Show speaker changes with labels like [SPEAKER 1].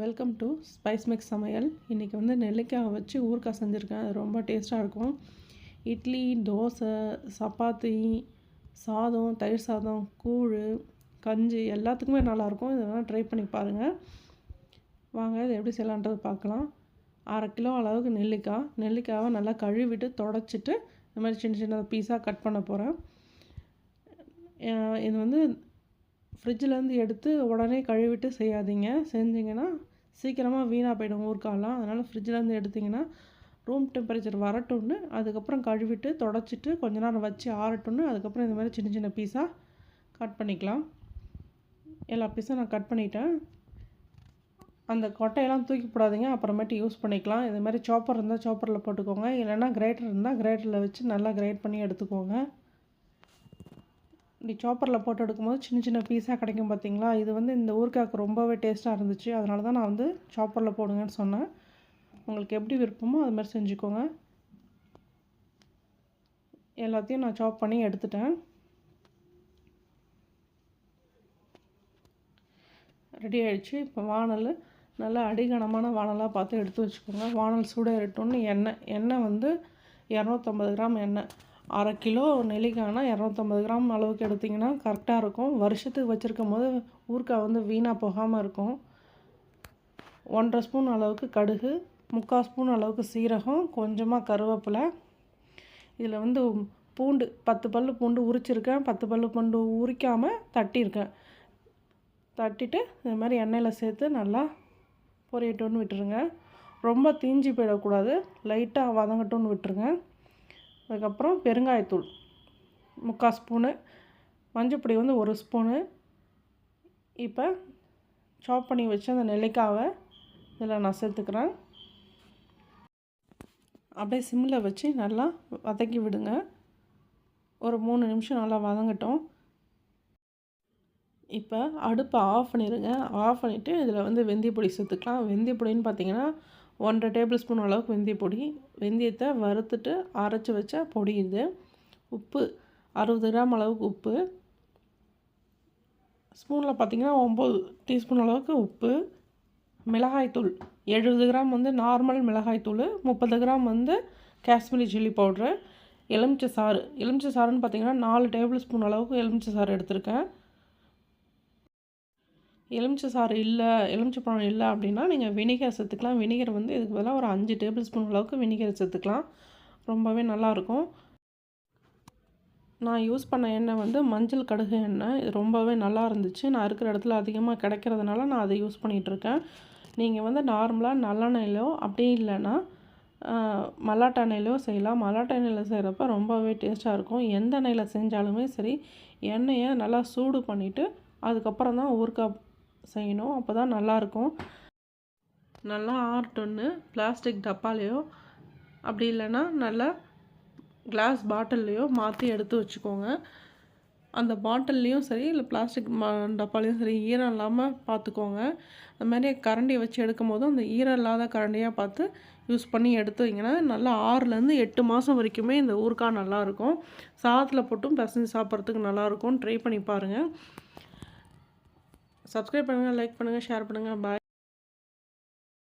[SPEAKER 1] Welcome to spice mix சமையல். இன்றைக்கி வந்து நெல்லிக்காய் வச்சு ஊறுகாய் செஞ்சுருக்கேன். அது ரொம்ப டேஸ்ட்டாக இருக்கும். இட்லி தோசை சப்பாத்தி சாதம் தயிர் சாதம் கூழ் கஞ்சி எல்லாத்துக்குமே நல்லாயிருக்கும். இதெல்லாம் ட்ரை பண்ணி பாருங்கள் வாங்க இது எப்படி செய்யலான்றது பார்க்கலாம். அரை கிலோ அளவுக்கு நெல்லிக்காய். நெல்லிக்காவை நல்லா கழுவிட்டு தொடச்சிட்டு இந்த மாதிரி சின்ன சின்ன பீஸாக கட் பண்ண போகிறேன் இது வந்து ஃப்ரிட்ஜிலேருந்து எடுத்து உடனே கழுவிட்டு செய்யாதீங்க. செஞ்சிங்கன்னா சீக்கிரமாக வீணாக போயிடும் ஊறுகாலாம் அதனால் ஃப்ரிட்ஜிலேருந்து எடுத்திங்கன்னா ரூம் டெம்பரேச்சர் வரட்டும்னு அதுக்கப்புறம் கழுவிட்டு தொடச்சிட்டு கொஞ்ச நேரம் வச்சு ஆறட்டும்னு அதுக்கப்புறம் இந்த மாதிரி சின்ன சின்ன பீஸாக கட் பண்ணிக்கலாம். எல்லா பீஸும் நான் கட் பண்ணிட்டேன். அந்த கொட்டையெல்லாம் தூக்கி போடாதீங்க. அப்புறமேட்டு யூஸ் பண்ணிக்கலாம். இது மாதிரி சாப்பர் இருந்தால் சாப்பரில் போட்டுக்கோங்க. இல்லைன்னா கிரேட்டர் இருந்தால் கிரேட்டரில் வச்சு நல்லா கிரைட் பண்ணி எடுத்துக்கோங்க. இப்படி சாப்பரில் போட்டு எடுக்கும்போது சின்ன சின்ன பீஸாக கிடைக்கும் பார்த்தீங்களா இது வந்து இந்த ஊருக்காக்கு ரொம்பவே டேஸ்ட்டாக இருந்துச்சு. அதனால தான் நான் வந்து சாப்பரில் போடுங்கன்னு சொன்னேன். உங்களுக்கு எப்படி விருப்பமோ அது மாதிரி செஞ்சுக்கோங்க. எல்லாத்தையும் நான் சாப் பண்ணி எடுத்துட்டேன். ரெடி ஆகிடுச்சு இப்போ வானல் நல்லா அடிகனமான வானலாக பார்த்து எடுத்து வச்சுக்கோங்க. வானல் சூடாக இருட்டோன்னு எண்ணெய் எண்ணெய் வந்து இரநூத்தம்பது கிராம் எண்ணெய். அரை கிலோ நெல்லிக்காய்னா இரநூத்தம்பது கிராம் அளவுக்கு எடுத்திங்கன்னா கரெக்டாக இருக்கும். வருஷத்துக்கு வச்சுருக்கும் போது ஊறுகாய் வந்து வீணாக போகாமல் இருக்கும். ஒன்றரை ஸ்பூன் அளவுக்கு கடுகு முக்கால் ஸ்பூன் அளவுக்கு சீரகம் கொஞ்சமாக கருவேப்பிலை. இதில் வந்து பூண்டு பத்து பல் பூண்டு உரிச்சிருக்கேன். பத்து பல் பூண்டு உரிக்காமல் தட்டியிருக்கேன். தட்டிட்டு இது மாதிரி எண்ணெயில் சேர்த்து நல்லா பொரியட்டோன்னு விட்டுருங்க. ரொம்ப தீஞ்சி போயிடக்கூடாது. லைட்டாக வதங்கட்டும்னு விட்டுருங்க. அதுக்கப்புறம் பெருங்காயத்தூள். முக்கால் ஸ்பூனு. மஞ்சப்பொடி வந்து ஒரு ஸ்பூனு. இப்போ சாப் பண்ணி வச்சு அந்த நெல்லிக்காவை இதில் நான் சேர்த்துக்கிறேன். அப்படியே சிம்மில் வச்சு நல்லா வதக்கி விடுங்க. ஒரு மூணு நிமிஷம் நல்லா வதங்கட்டும். இப்போ அடுப்பை ஆஃப் பண்ணிடுங்க. ஆஃப் பண்ணிவிட்டு இதில் வந்து வெந்தய பொடி சேர்த்துக்கலாம். வெந்தய பொடின்னு பார்த்தீங்கன்னா ஒன்றரை டேபிள் ஸ்பூன் அளவுக்கு வெந்தய பொடி. வெந்தயத்தை வறுத்துட்டு அரைச்சி வச்ச பொடி இது. உப்பு அறுபது கிராம் அளவுக்கு உப்பு. ஸ்பூனில் பார்த்திங்கன்னா ஒம்பது டீஸ்பூன் அளவுக்கு உப்பு. மிளகாய்த்தூள் எழுபது கிராம் வந்து நார்மல் மிளகாய்த்தூள் முப்பது கிராம் வந்து காஷ்மீரி சில்லி பவுட்ரு எலுமிச்சை சாறு. எலுமிச்சை சாறுன்னு பார்த்திங்கன்னா நாலு டேபிள் ஸ்பூன் அளவுக்கு எலுமிச்சை சாறு எடுத்திருக்கேன். எலுமிச்சை சாறு இல்லை எலுமிச்சை பழம் இல்லை அப்படின்னா நீங்கள் வினிகர் சேர்த்துக்கலாம். வினிகர் வந்து இதுக்கு பதிலாக ஒரு அஞ்சு டேபிள் ஸ்பூன் அளவுக்கு வினிகர் சேர்த்துக்கலாம். ரொம்பவே நல்லாயிருக்கும் நான் யூஸ் பண்ண எண்ணெய் வந்து மஞ்சள் கடுகு எண்ணெய். இது ரொம்பவே நல்லா இருந்துச்சு. நான் இருக்கிற இடத்துல அதிகமாக கிடைக்கிறதுனால நான் அதை யூஸ் பண்ணிகிட்ருக்கேன் நீங்கள் வந்து நார்மலாக நல்லெண்ணெயிலோ அப்படியே இல்லைன்னா மல்லாட்ட எண்ணெயிலோ செய்யலாம். மல்லாட்ட எண்ணெயில் செய்கிறப்ப ரொம்பவே டேஸ்ட்டாக இருக்கும். எந்த எண்ணெயில் செஞ்சாலுமே சரி எண்ணெயை நல்லா சூடு பண்ணிவிட்டு அதுக்கப்புறம் தான் ஊறுக்காய் செய்யணும் அப்போ தான் நல்லாயிருக்கும் நல்லா ஆர்டொன்று பிளாஸ்டிக் டப்பாலேயோ அப்படி இல்லைன்னா நல்லா கிளாஸ் பாட்டில்லையோ மாற்றி எடுத்து வச்சுக்கோங்க. அந்த பாட்டில்லையும் சரி இல்லை பிளாஸ்டிக் டப்பாலையும் சரி ஈரம் இல்லாமல் பார்த்துக்கோங்க அந்த மாதிரி கரண்டியை வச்சு எடுக்கும் போதும் அந்த ஈரம் இல்லாத கரண்டியாக பார்த்து யூஸ் பண்ணி எடுத்து வைங்கன்னா நல்லா ஆறுலேருந்து எட்டு மாதம் வரைக்குமே இந்த ஊறுகாய் நல்லாயிருக்கும் சாதத்தில் போட்டும் பசங்க சாப்பிட்றதுக்கு நல்லாயிருக்கும் ட்ரை பண்ணி பாருங்கள் சப்ஸ்கிரைப் பண்ணுங்கள் லைக் பண்ணுங்கள் ஷேர் பண்ணுங்கள் பாய்